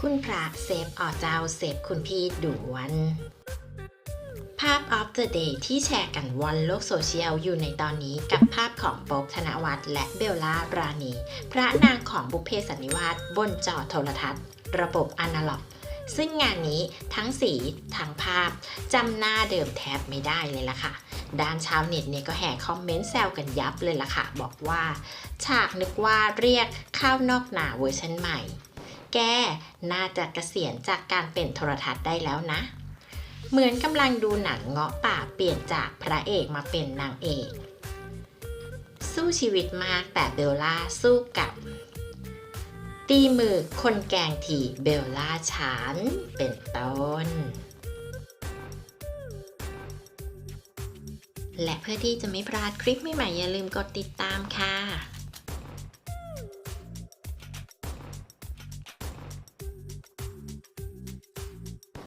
คุณพระเซฟอ่อเจ้าเซฟคุณพี่ด่วน ภาพ of the day ที่แชร์กันวันโลกโซเชียลอยู่ในตอนนี้กับภาพของโป๊บธนวัฒน์และเบลล่ารานีพระนางของบุพเพสันนิวาสบนจอโทรทัศน์ ระบบอนาล็อก ซึ่งงานนี้ทั้งสีทั้งภาพจำหน้าเดิมแทบไม่ได้เลยล่ะค่ะด้านชาวเน็ตเนี่ยก็แห่คอมเมนต์แซวกันยับเลยล่ะค่ะ บอกว่า ฉากนึกว่าเรียกข้าวนอกหนาเวอร์ชันใหม่ แก น่าจะเกษียณจากการเป็นโทรทัศน์ได้แล้วนะ เหมือนกำลังดูหนังเงาะป่าเปลี่ยนจากพระเอกมาเป็นนางเอก สู้ชีวิตมากแต่เบลล่าสู้กับตีมือคนแกงทีเบลล่าฉันเป็นต้น และเพื่อที่จะไม่พลาดคลิปใหม่ๆอย่าลืมกดติดตามค่ะ